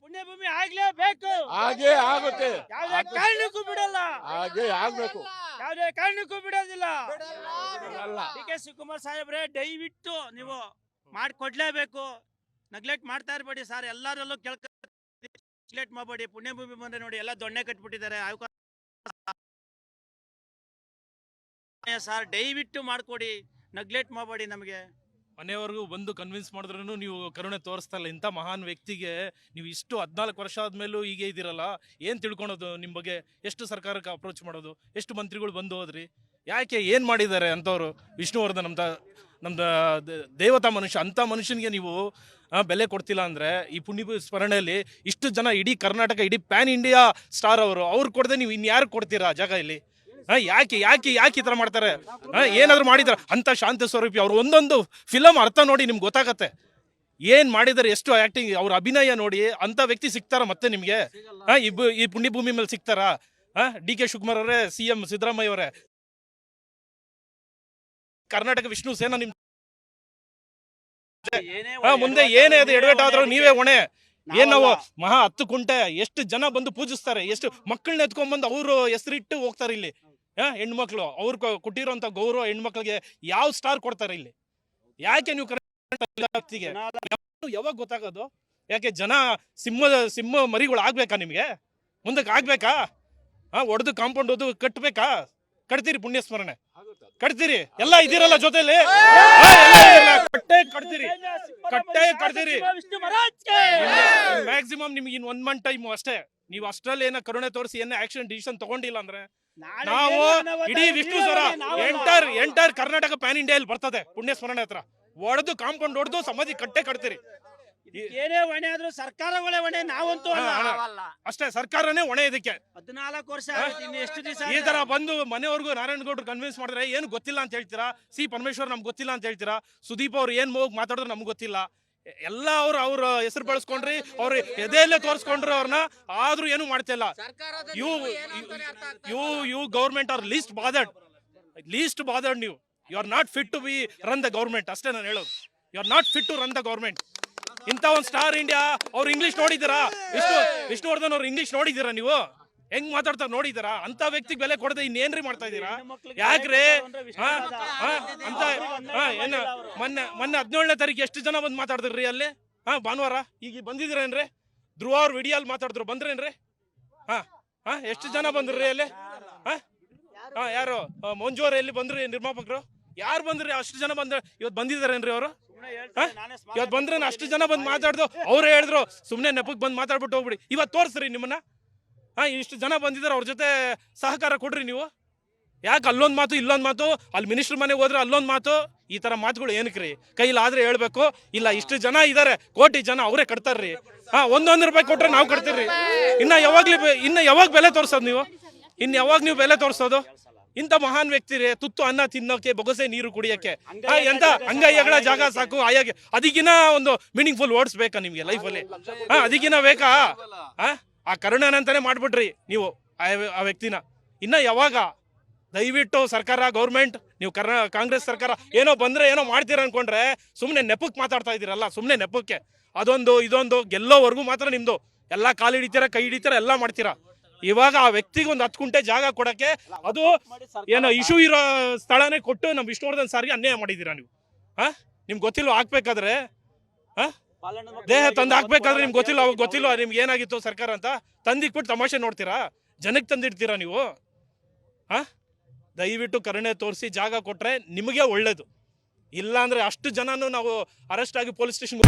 ಪುಣ್ಯಭೂಮಿ ಆಗ್ಲೇಬೇಕು ಹಾಗೆ ಆಗುತ್ತೆ. ಯಾವುದೇ ಕಾರಣಕ್ಕೂ ಬಿಡಲ್ಲ. ಹಾಗೆ ಆಗ್ಬೇಕು. ಯಾವುದೇ ಕಾರಣಕ್ಕೂ ಬಿಡೋದಿಲ್ಲ. ಡಿ ಕೆ ಶಿವಕುಮಾರ್ ಸಾಹೇಬ್ರೆ ದಯವಿಟ್ಟು ನೀವು ಮಾಡಿಕೊಡ್ಲೇಬೇಕು. ನೆಗ್ಲೆಕ್ಟ್ ಮಾಡ್ತಾ ಇರಬೇಡಿ ಸರ್. ಎಲ್ಲರಲ್ಲೂ ಕೇಳ್ಕ ನೆಗ್ಲೆಕ್ಟ್ ಮಾಡಬೇಡಿ. ಪುಣ್ಯಭೂಮಿ ಬಂದ್ರೆ ನೋಡಿ ಎಲ್ಲ ದೊಣ್ಣೆ ಕಟ್ಬಿಟ್ಟಿದ್ದಾರೆ. ಸರ್ ದಯವಿಟ್ಟು ಮಾಡ್ಕೊಡಿ. ನೆಗ್ಲೆಕ್ಟ್ ಮಾಡಬೇಡಿ ನಮಗೆ. ಮನೆಯವರೆಗೂ ಬಂದು ಕನ್ವಿನ್ಸ್ ಮಾಡಿದ್ರೂ ನೀವು ಕರುಣೆ ತೋರಿಸ್ತಾ ಇಲ್ಲ. ಇಂಥ ಮಹಾನ್ ವ್ಯಕ್ತಿಗೆ ನೀವು ಇಷ್ಟು ಹದಿನಾಲ್ಕು ವರ್ಷ ಆದಮೇಲೂ ಹೀಗೆ ಇದ್ದೀರಲ್ಲ, ಏನು ತಿಳ್ಕೊಳೋದು ನಿಮ್ಮ ಬಗ್ಗೆ? ಎಷ್ಟು ಸರ್ಕಾರಕ್ಕೆ ಅಪ್ರೋಚ್ ಮಾಡೋದು? ಎಷ್ಟು ಮಂತ್ರಿಗಳು ಬಂದು ಹೋದ್ರಿ? ಯಾಕೆ ಏನು ಮಾಡಿದ್ದಾರೆ ಅಂಥವ್ರು ವಿಷ್ಣುವರ್ಧನ್ ಅಂತ ನಮ್ದು ದೇವತಾ ಮನುಷ್ಯ, ಅಂಥ ಮನುಷ್ಯನಿಗೆ ನೀವು ಬೆಲೆ ಕೊಡ್ತಿಲ್ಲ ಅಂದರೆ ಈ ಪುಣ್ಯ ಸ್ಮರಣೆಯಲ್ಲಿ ಇಷ್ಟು ಜನ ಇಡೀ ಕರ್ನಾಟಕ, ಇಡೀ ಪ್ಯಾನ್ ಇಂಡಿಯಾ ಸ್ಟಾರ್ ಅವರು, ಅವ್ರು ಕೊಡದೆ ನೀವು ಇನ್ಯಾರು ಕೊಡ್ತೀರಾ ಜಾಗ ಇಲ್ಲಿ? ಯಾಕೆ ಯಾಕೆ ಯಾಕೆ ಈ ಥರ ಮಾಡ್ತಾರೆ? ಏನಾದರೂ ಏನಾದ್ರು ಮಾಡಿದಾರೆ ಅಂತ ಶಾಂತ ಸ್ವರೂಪಿ ಅವ್ರು ಒಂದೊಂದು ಫಿಲಮ್ ಅರ್ಥ ನೋಡಿ ನಿಮ್ಗೆ ಗೊತ್ತಾಗತ್ತೆ. ಏನ್ ಮಾಡಿದಾರೆ ಎಷ್ಟು ಆಕ್ಟಿಂಗ್ ಅವ್ರ ಅಭಿನಯ ನೋಡಿ ಅಂತ ವ್ಯಕ್ತಿ ಸಿಗ್ತಾರ ಮತ್ತೆ ನಿಮ್ಗೆ? ಈ ಪುಣ್ಯಭೂಮಿ ಮೇಲೆ ಸಿಗ್ತಾರಾ? ಡಿ ಕೆ ಶಿವಕುಮಾರ್ ಅವರೇ ಸಿ ಎಂ ಸಿದ್ದರಾಮಯ್ಯ ಅವರೇ. ಕರ್ನಾಟಕ ವಿಷ್ಣು ಸೇನಾ ನಿಮ್ ಮುಂದೆ ಏನೇ ಅದು ಎಡವೇಟ್ ಆದ್ರೂ ನೀವೇ ಹೊಣೆ ಏನವ ನಾವು ಮಹಾ ಹತ್ತು ಕುಂಟೆ ಎಷ್ಟು ಜನ ಬಂದು ಪೂಜಿಸ್ತಾರೆ ಎಷ್ಟು ಮಕ್ಕಳನ್ನ ಎತ್ಕೊಂಡ್ಬಂದು ಅವರು ಹೆಸರಿಟ್ಟು ಹೋಗ್ತಾರೆ ಇಲ್ಲಿ. ಹೆಣ್ಮಕ್ಳು. ಅವ್ರು ಕೊಟ್ಟಿರೋಂಥ ಗೌರವ ಹೆಣ್ಮಕ್ಳಿಗೆ ಯಾವ ಸ್ಟಾರ್ ಕೊಡ್ತಾರೆ ಇಲ್ಲಿ? ಯಾಕೆ ನೀವು ವ್ಯಕ್ತಿಗೆ? ಯಾವಾಗ ಗೊತ್ತಾಗೋದು? ಯಾಕೆ ಜನ ಸಿಂಹದ ಸಿಂಹ ಮರಿಗಳು ಆಗ್ಬೇಕಾ ನಿಮಗೆ? ಮುಂದಕ್ಕೆ ಆಗ್ಬೇಕಾ? ಹಾ, ಒಡೆದು ಕಾಂಪೌಂಡ್ ಓದು ಕಟ್ಬೇಕಾ? ಕಟ್ತೀರಿ ಪುಣ್ಯ ಸ್ಮರಣೆ ಕಟ್ತೀರಿ. ಎಲ್ಲ ಇದೀರಲ್ಲ ಜೊತೆಲಿ? ಕಟ್ಟೇ ಕಟ್ತೀರಿ. ಕಟ್ಟೆ ಕಟ್ತೀರಿ. ಮ್ಯಾಕ್ಸಿಮಮ್ ನಿಮ್ಗೆ ಇನ್ ಒನ್ ಮಂತ್ ಟೈಮ್ ಅಷ್ಟೇ. ನೀವು ಅಷ್ಟರಲ್ಲಿ ಏನೋ ಕರುಣೆ ತೋರಿಸಿ ಏನೋ ಆಕ್ಷನ್ ಡಿಸಿಷನ್ ತಗೊಂಡಿಲ್ಲ ಅಂದ್ರೆ ನಾವು ಇಡೀ Vishnu Swara entire entire Karnataka pan ಇಂಡಿಯಲ್ಲಿ ಬರ್ತದೆ ಪುಣ್ಯ ಸ್ಮರಣೆ ಹತ್ರ. ಒಡೆದು ಕಾಂಪೌಂಡ್ ಹೊಡೆದು ಸಮಾಧಿ ಕಟ್ಟೆ ಕಟ್ತೀರಿ. ಏನೇ ಹೊಣೆ ಆದ್ರೂ ಸರ್ಕಾರಗಳೇ ಹೊಣೆ ನಾವಂತೂ. ಅಷ್ಟೇ ಸರ್ಕಾರನೇ ಹೊಣೆ ಇದಕ್ಕೆ. ಹದಿನಾಲ್ಕು ವರ್ಷ ಎಷ್ಟು ದಿವಸ ಈ ತರ ಬಂದು ಮನೆವರೆಗೂ ನಾರಾಯಣಗೌಡರು ಕನ್ವಿನ್ಸ್ ಮಾಡಿದ್ರೆ ಏನು ಗೊತ್ತಿಲ್ಲ ಅಂತ ಹೇಳ್ತೀರಾ? ಸಿ ಪರಮೇಶ್ವರ್ ನಮ್ಗೆ ಗೊತ್ತಿಲ್ಲ ಅಂತ ಹೇಳ್ತೀರಾ? ಸುದೀಪ್ ಅವ್ರು ಏನ್ ಹೋಗಿ ಮಾತಾಡಿದ್ರು ನಮ್ಗೆ ಗೊತ್ತಿಲ್ಲ. ಎಲ್ಲ ಅವ್ರು ಅವ್ರ ಹೆಸರು ಬಳಸ್ಕೊಂಡ್ರಿ ಅವ್ರ ಎದೆಯಲ್ಲೇ ತೋರಿಸ್ಕೊಂಡ್ರು ಅವ್ರನ್ನ ಆದ್ರೂ ಏನು ಮಾಡ್ತಿಲ್ಲ you you you government are least bothered least bothered ನೀವು. You are not fit to be run the government ಅಷ್ಟೇ ನಾನು ಹೇಳೋದು. You are not fit to run the government ಇಂಥ ಒಂದು ಸ್ಟಾರ್ ಇಂಡಿಯಾ ಅವ್ರು ಇಂಗ್ಲಿಷ್ ನೋಡಿದ್ದೀರಾ? ವಿಷ್ಣು ವಿಷ್ಣುವರ್ಧನ್ ಅವ್ರು ಇಂಗ್ಲಿಷ್ ನೋಡಿದ್ದೀರಾ ನೀವು? ಹೆಂಗ್ ಮಾತಾಡ್ತಾರ ನೋಡಿದಾರಾ? ಅಂತ ವ್ಯಕ್ತಿಗೆ ಬೆಲೆ ಕೊಡದೆ ಇನ್ನೇನ್ರಿ ಮಾಡ್ತಾ ಇದ್ದೀರಾ? ಯಾಕ್ರಿ? ಹಾ ಹಾ ಅಂತ ಹಾ ಏನ ಮೊನ್ನೆ ಮೊನ್ನೆ ಹದಿನೇಳನೇ ತಾರೀಕು ಎಷ್ಟು ಜನ ಬಂದು ಮಾತಾಡಿದ್ರಿ ಅಲ್ಲಿ? ಹಾ ಭಾನುವಾರ? ಈಗ ಬಂದಿದ್ರೇನ್ರಿ ಧ್ರುವ ವಿಡಿಯೋ ಅಲ್ಲಿ ಮಾತಾಡಿದ್ರು ಬಂದ್ರೇನ್ರಿ? ಹಾ ಹಾ ಎಷ್ಟು ಜನ ಬಂದ್ರಿ ಅಲ್ಲಿ? ಹಾ ಹಾ ಯಾರು? ಮಂಜು ಅವ್ರು ಎಲ್ಲಿ ಬಂದ್ರಿ ನಿರ್ಮಾಪಕರು? ಯಾರು ಬಂದ್ರಿ? ಅಷ್ಟು ಜನ ಬಂದ್ರ ಇವತ್ತು ಬಂದಿದ್ದಾರೇನ್ರಿ ಅವರು? ಇವತ್ತು ಬಂದ್ರೆ ಅಷ್ಟು ಜನ ಬಂದು ಮಾತಾಡ್ದು ಅವ್ರು ಹೇಳಿದ್ರು ಸುಮ್ಮನೆ ನೆಪಕ್ಕೆ ಬಂದು ಮಾತಾಡ್ಬಿಟ್ಟು ಹೋಗ್ಬಿಡಿ. ಇವತ್ತು ತೋರಿಸ್ರಿ ನಿಮ್ಮನ್ನ. ಹಾ ಇಷ್ಟು ಜನ ಬಂದಿದ್ದಾರೆ ಅವ್ರ ಜೊತೆ ಸಹಕಾರ ಕೊಡ್ರಿ ನೀವು. ಯಾಕೆ ಅಲ್ಲೊಂದು ಮಾತು ಇಲ್ಲೊಂದು ಮಾತು? ಅಲ್ಲಿ ಮಿನಿಸ್ಟ್ರ್ ಮನೆಗೆ ಹೋದ್ರೆ ಅಲ್ಲೊಂದು ಮಾತು? ಈ ಥರ ಮಾತುಗಳು ಏನಕ್ರಿ? ಕೈಲಾದ್ರೆ ಹೇಳ್ಬೇಕು. ಇಲ್ಲ ಇಷ್ಟು ಜನ ಇದ್ದಾರೆ ಕೋಟಿ ಜನ ಅವರೇ ಕಟ್ತಾರ್ರಿ. ಹಾ ಒಂದೊಂದು ರೂಪಾಯಿ ಕೊಟ್ರೆ ನಾವು ಕಟ್ತೀರಿ ಇನ್ನ ಯಾವಾಗ್ಲಿ ಇನ್ನ ಯಾವಾಗ ಬೆಲೆ ತೋರ್ಸೋದು ನೀವು? ಇನ್ನು ಯಾವಾಗ ನೀವು ಬೆಲೆ ತೋರಿಸೋದು? ಇಂಥ ಮಹಾನ್ ವ್ಯಕ್ತಿ ರೀ ತುತ್ತು ಅನ್ನ ತಿನ್ನೋಕೆ ಬೊಗಸೆ ನೀರು ಕುಡಿಯೋಕೆ ಹಾ, ಎಂತ ಅಂಗೈಯಗಳ ಜಾಗ ಸಾಕು ಆಯಾಗೆ ಅದಕ್ಕಿನ್ನ ಒಂದು ಮೀನಿಂಗ್ಫುಲ್ ವರ್ಡ್ಸ್ ಬೇಕಾ ನಿಮ್ಗೆ ಲೈಫಲ್ಲಿ ಹಾ ಅದಕ್ಕಿನ್ನ ಬೇಕಾ? ಹಾ? ಆ ಕರುಣನಂತಾನೆ ಮಾಡ್ಬಿಟ್ರಿ ನೀವು ಆ ವ್ಯ- ಆ ವ್ಯಕ್ತಿನ. ಇನ್ನ ಯಾವಾಗ ದಯವಿಟ್ಟು ಸರ್ಕಾರ, ಗೌರ್ಮೆಂಟ್, ನೀವು ಕರ್ನಾ, ಕಾಂಗ್ರೆಸ್ ಸರ್ಕಾರ ಏನೋ ಬಂದ್ರೆ ಏನೋ ಮಾಡ್ತೀರ ಅನ್ಕೊಂಡ್ರೆ ಸುಮ್ಮನೆ ನೆಪಕ್ಕೆ ಮಾತಾಡ್ತಾ ಇದ್ದೀರಲ್ಲ ಸುಮ್ಮನೆ ನೆಪಕ್ಕೆ. ಅದೊಂದು, ಇದೊಂದು, ಗೆಲ್ಲೋವರೆಗೂ ಮಾತ್ರ ನಿಮ್ಮದು ಎಲ್ಲ ಕಾಲು ಹಿಡಿತೀರ, ಕೈ ಹಿಡಿತೀರ, ಎಲ್ಲ ಮಾಡ್ತೀರಾ. ಇವಾಗ ಆ ವ್ಯಕ್ತಿಗೆ ಒಂದು ಹತ್ತು ಕುಂಟೆ ಜಾಗ ಕೊಡಕ್ಕೆ ಅದು ಏನೋ ಇಶ್ಯೂ ಇರೋ ಸ್ಥಳನೇ ಕೊಟ್ಟು ನಮ್ಮ ವಿಷ್ಣುವರ್ಧನ್ ಸಾರಿಗೆ ಅನ್ಯಾಯ ಮಾಡಿದ್ದೀರಾ ನೀವು? ಹಾಂ? ನಿಮ್ಗೆ ಗೊತ್ತಿಲ್ವ? ಹಾಕ್ಬೇಕಾದ್ರೆ ಹಾ? ದೇಹ ತಂದು ಹಾಕ್ಬೇಕಾದ್ರೆ ನಿಮ್ಗೆ ಗೊತ್ತಿಲ್ಲ ಅವಾಗ ಗೊತ್ತಿಲ್ಲ ನಿಮ್ಗೆ ಏನಾಗಿತ್ತು ಸರ್ಕಾರ ಅಂತ? ತಂದಿಕ್ಬಿಟ್ಟು ತಮಾಷೆ ನೋಡ್ತೀರಾ? ಜನಕ್ಕೆ ತಂದಿಡ್ತೀರಾ ನೀವು? ಹಾ ದಯವಿಟ್ಟು ಕರುಣೆ ತೋರಿಸಿ ಜಾಗ ಕೊಟ್ರೆ ನಿಮಗೆ ಒಳ್ಳೇದು. ಇಲ್ಲ ಅಂದ್ರೆ ಅಷ್ಟು ಜನನು ನಾವು ಅರೆಸ್ಟ್ ಆಗಿ ಪೊಲೀಸ್ ಸ್ಟೇಷನ್